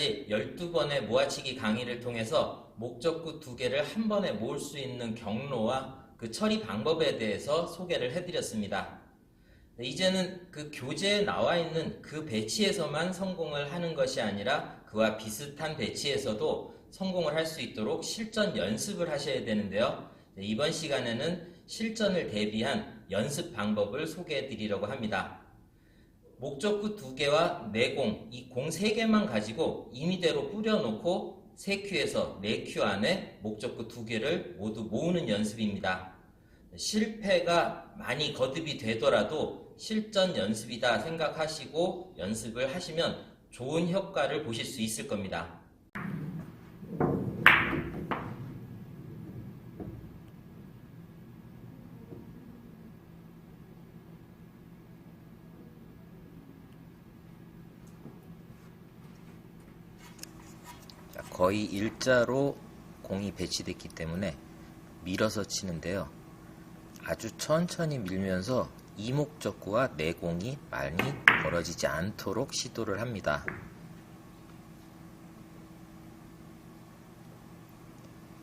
지금까지 12번의 모아치기 강의를 통해서 목적구 두 개를 한 번에 모을 수 있는 경로와 그 처리 방법에 대해서 소개를 해드렸습니다. 네, 이제는 그 교재에 나와 있는 그 배치에서만 성공을 하는 것이 아니라 그와 비슷한 배치에서도 성공을 할 수 있도록 실전 연습을 하셔야 되는데요. 네, 이번 시간에는 실전을 대비한 연습 방법을 소개해 드리려고 합니다. 목적구 두 개와 내공, 이 공 세 개만 가지고 임의대로 뿌려놓고 세 큐에서 네큐 안에 목적구 두 개를 모두 모으는 연습입니다. 실패가 많이 거듭이 되더라도 실전 연습이다 생각하시고 연습을 하시면 좋은 효과를 보실 수 있을 겁니다. 자, 거의 일자로 공이 배치됐기 때문에 밀어서 치는데요. 아주 천천히 밀면서 이목적구와 내공이 많이 벌어지지 않도록 시도를 합니다.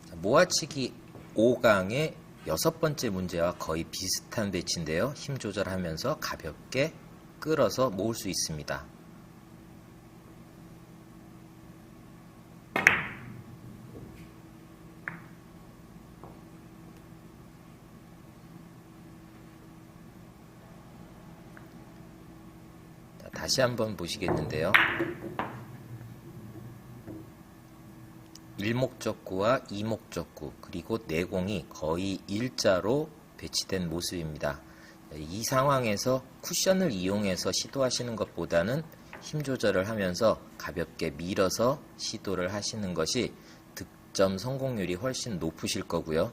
자, 모아치기 5강의 여섯 번째 문제와 거의 비슷한 배치인데요. 힘 조절하면서 가볍게 끌어서 모을 수 있습니다. 자, 다시 한번 보시겠는데요. 일목적구와 이목적구 그리고 내공이 거의 일자로 배치된 모습입니다. 이 상황에서 쿠션을 이용해서 시도하시는 것보다는 힘 조절을 하면서 가볍게 밀어서 시도를 하시는 것이 득점 성공률이 훨씬 높으실 거고요.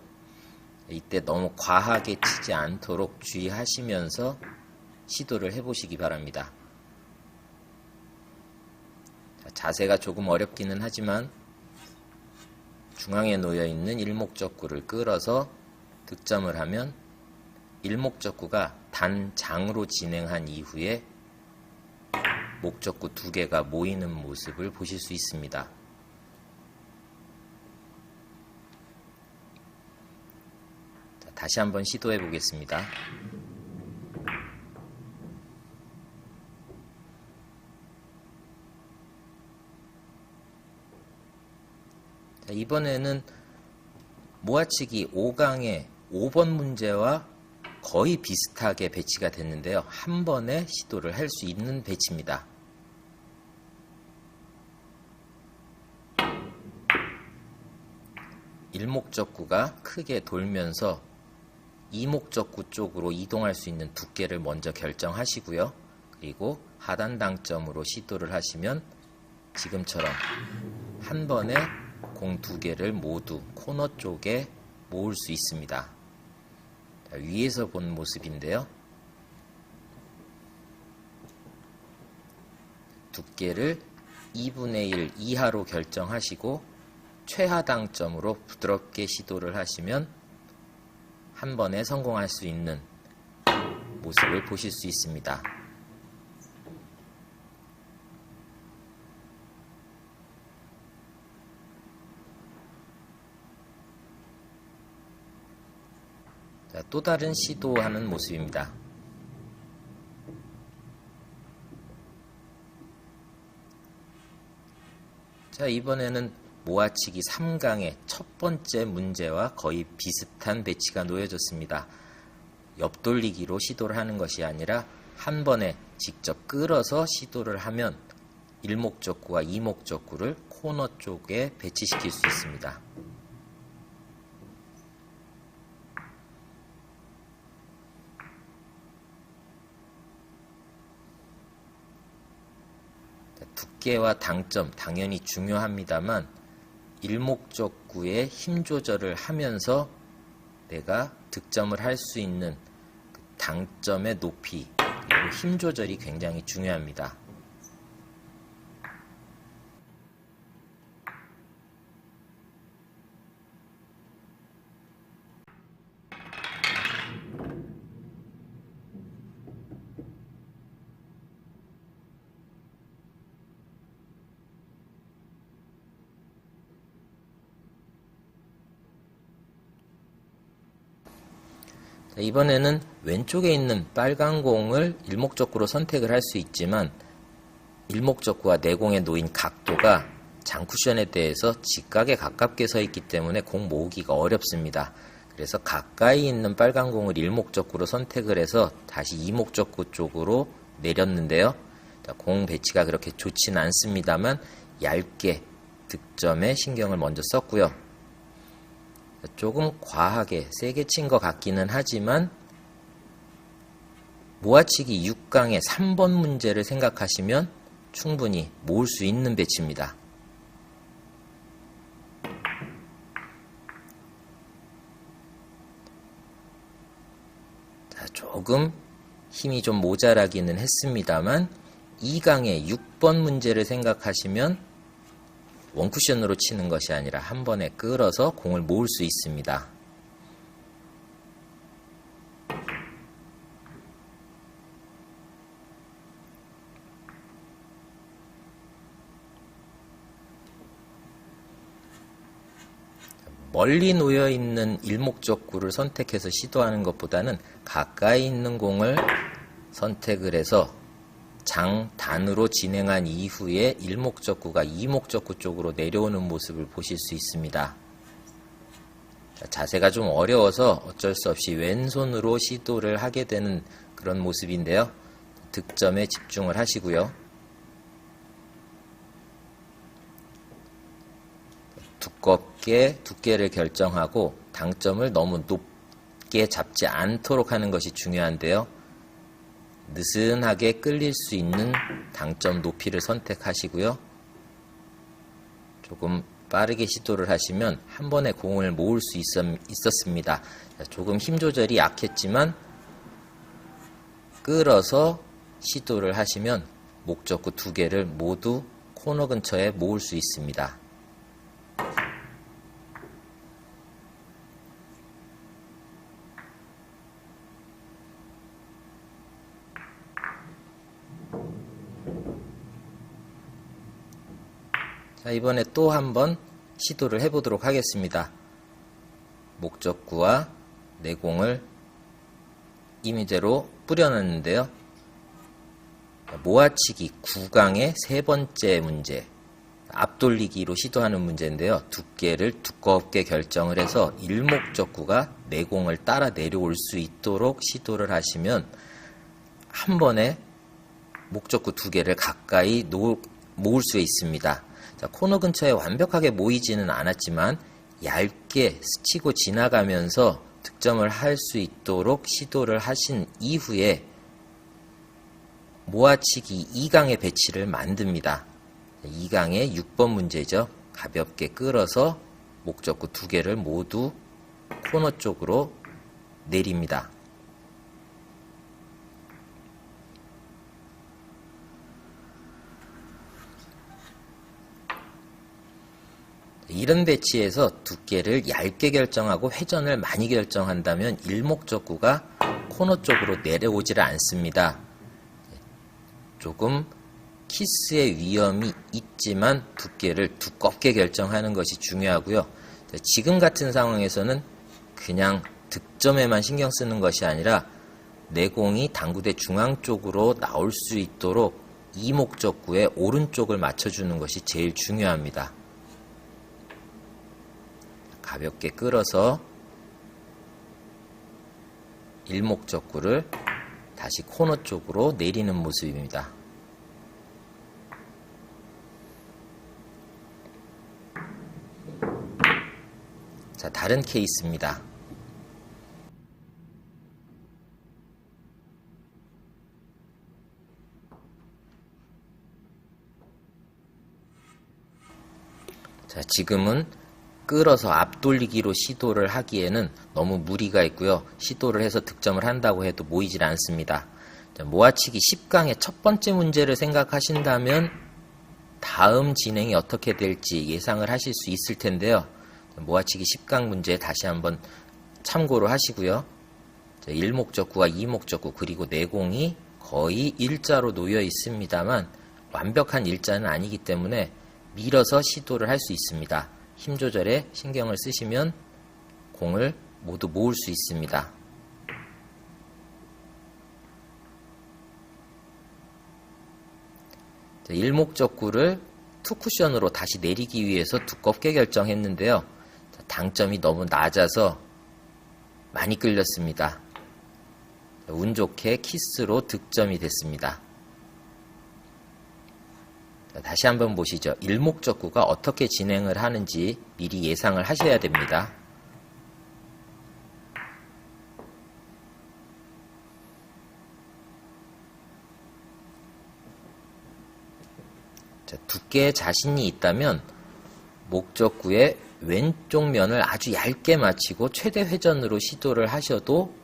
이때 너무 과하게 치지 않도록 주의하시면서 시도를 해보시기 바랍니다. 자, 자세가 조금 어렵기는 하지만 중앙에 놓여 있는 일목적구를 끌어서 득점을 하면 일목적구가 단장으로 진행한 이후에 목적구 두 개가 모이는 모습을 보실 수 있습니다. 자, 다시 한번 시도해 보겠습니다. 자, 이번에는 모아치기 5강의 5번 문제와 거의 비슷하게 배치가 됐는데요. 한 번에 시도를 할 수 있는 배치입니다. 일목적구가 크게 돌면서 이목적구 쪽으로 이동할 수 있는 두께를 먼저 결정하시고요. 그리고 하단 당점으로 시도를 하시면 지금처럼 한 번에 공 두 개를 모두 코너 쪽에 모을 수 있습니다. 자, 위에서 본 모습인데요. 두께를 2분의 1 이하로 결정하시고 최하당점으로 부드럽게 시도를 하시면 한 번에 성공할 수 있는 모습을 보실 수 있습니다. 또 다른 시도하는 모습입니다. 자, 이번에는 모아치기 3강의 첫 번째 문제와 거의 비슷한 배치가 놓여졌습니다. 옆돌리기로 시도를 하는 것이 아니라 한 번에 직접 끌어서 시도를 하면 일목적구와 이목적구를 코너 쪽에 배치시킬 수 있습니다. 두께와 당점 당연히 중요합니다만 일목적구의 힘 조절을 하면서 내가 득점을 할 수 있는 그 당점의 높이 그리고 힘 조절이 굉장히 중요합니다. 이번에는 왼쪽에 있는 빨간 공을 일목적구로 선택을 할 수 있지만 일목적구와 내공에 놓인 각도가 장쿠션에 대해서 직각에 가깝게 서 있기 때문에 공 모으기가 어렵습니다. 그래서 가까이 있는 빨간 공을 일목적구로 선택을 해서 다시 이목적구 쪽으로 내렸는데요. 자, 공 배치가 그렇게 좋지는 않습니다만 얇게 득점에 신경을 먼저 썼고요. 조금 과하게 세게 친 것 같기는 하지만 모아치기 6강의 3번 문제를 생각하시면 충분히 모을 수 있는 배치입니다. 자, 조금 힘이 좀 모자라기는 했습니다만 2강의 6번 문제를 생각하시면 원쿠션으로 치는 것이 아니라 한 번에 끌어서 공을 모을 수 있습니다. 멀리 놓여 있는 일목적 구를 선택해서 시도하는 것보다는 가까이 있는 공을 선택을 해서 장단으로 진행한 이후에 일목적구가 이목적구 쪽으로 내려오는 모습을 보실 수 있습니다. 자, 자세가 좀 어려워서 어쩔 수 없이 왼손으로 시도를 하게 되는 그런 모습인데요. 득점에 집중을 하시고요. 두껍게 두께를 결정하고 당점을 너무 높게 잡지 않도록 하는 것이 중요한데요. 느슨하게 끌릴 수 있는 당점 높이를 선택하시고요. 조금 빠르게 시도를 하시면 한 번에 공을 모을 수 있었 습니다. 조금 힘 조절이 약했지만 끌어서 시도를 하시면 목적구 두 개를 모두 코너 근처에 모을 수 있습니다. 자, 이번에 또 한번 시도를 해보도록 하겠습니다. 목적구와 내공을 임의대로 뿌려놨는데요. 모아치기 9강의 세 번째 문제, 앞돌리기로 시도하는 문제인데요. 두께를 두껍게 결정을 해서 일목적구가 내공을 따라 내려올 수 있도록 시도를 하시면 한 번에 목적구 두 개를 가까이 놓, 모을 수 있습니다. 자, 코너 근처에 완벽하게 모이지는 않았지만 얇게 스치고 지나가면서 득점을 할 수 있도록 시도를 하신 이후에 모아치기 2강의 배치를 만듭니다. 2강의 6번 문제죠. 가볍게 끌어서 목적구 두 개를 모두 코너 쪽으로 내립니다. 이런 배치에서 두께를 얇게 결정하고 회전을 많이 결정한다면 일목적구가 코너 쪽으로 내려오지를 않습니다. 조금 키스의 위험이 있지만 두께를 두껍게 결정하는 것이 중요하고요. 지금 같은 상황에서는 그냥 득점에만 신경 쓰는 것이 아니라 내공이 당구대 중앙 쪽으로 나올 수 있도록 이목적구의 오른쪽을 맞춰주는 것이 제일 중요합니다. 가볍게 끌어서 일목적구를 다시 코너 쪽으로 내리는 모습입니다. 자, 다른 케이스입니다. 자, 지금은 끌어서 앞돌리기로 시도를 하기에는 너무 무리가 있고요. 시도를 해서 득점을 한다고 해도 모이질 않습니다. 모아치기 10강의 첫 번째 문제를 생각하신다면 다음 진행이 어떻게 될지 예상을 하실 수 있을 텐데요. 모아치기 10강 문제 다시 한번 참고로 하시고요. 일목적구와 이목적구 그리고 내공이 거의 일자로 놓여 있습니다만 완벽한 일자는 아니기 때문에 밀어서 시도를 할 수 있습니다. 힘 조절에 신경을 쓰시면 공을 모두 모을 수 있습니다. 일목적구를 투쿠션으로 다시 내리기 위해서 두껍게 결정했는데요. 당점이 너무 낮아서 많이 끌렸습니다. 운 좋게 키스로 득점이 됐습니다. 자, 다시 한번 보시죠. 일목적구가 어떻게 진행을 하는지 미리 예상을 하셔야 됩니다. 자, 두께에 자신이 있다면 목적구의 왼쪽 면을 아주 얇게 맞히고 최대 회전으로 시도를 하셔도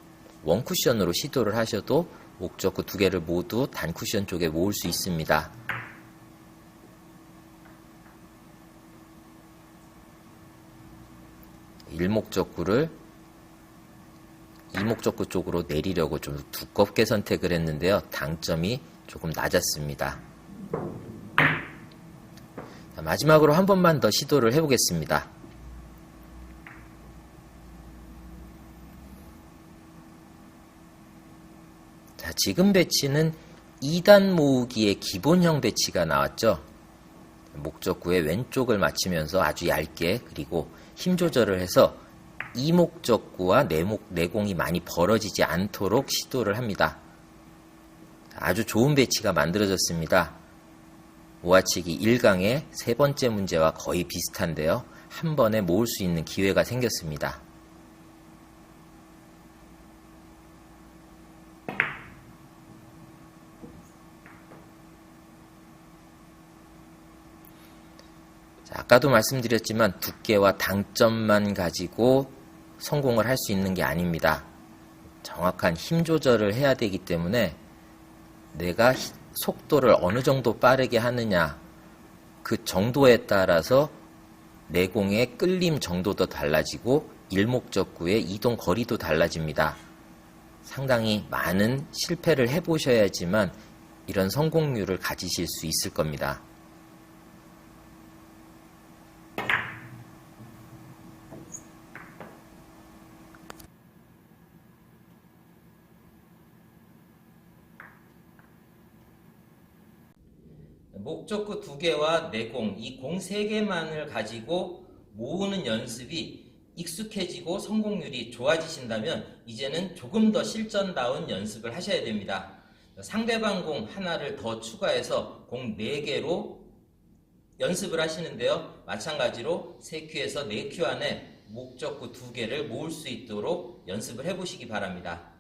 원쿠션으로 시도를 하셔도 목적구 두 개를 모두 단쿠션 쪽에 모을 수 있습니다. 일목적구를 이목적구 쪽으로 내리려고 좀 두껍게 선택을 했는데요. 당점이 조금 낮았습니다. 자, 마지막으로 한 번만 더 시도를 해보겠습니다. 자, 지금 배치는 2단 모으기의 기본형 배치가 나왔죠. 목적구의 왼쪽을 맞추면서 아주 얇게 그리고 힘 조절을 해서 이목적구와 내목, 내공이 많이 벌어지지 않도록 시도를 합니다. 아주 좋은 배치가 만들어졌습니다. 모아치기 1강의 세 번째 문제와 거의 비슷한데요. 한 번에 모을 수 있는 기회가 생겼습니다. 아까도 말씀드렸지만 두께와 당점만 가지고 성공을 할 수 있는 게 아닙니다. 정확한 힘 조절을 해야 되기 때문에 내가 히- 속도를 어느 정도 빠르게 하느냐 그 정도에 따라서 내공의 끌림 정도도 달라지고 일목적구의 이동 거리도 달라집니다. 상당히 많은 실패를 해보셔야지만 이런 성공률을 가지실 수 있을 겁니다. 목적구 두 개와 내공, 이 공 세 개만을 가지고 모으는 연습이 익숙해지고 성공률이 좋아지신다면 이제는 조금 더 실전다운 연습을 하셔야 됩니다. 상대방 공 하나를 더 추가해서 공 4개로 연습을 하시는데요. 마찬가지로 3큐에서 4큐 안에 목적구 2개를 모을 수 있도록 연습을 해보시기 바랍니다.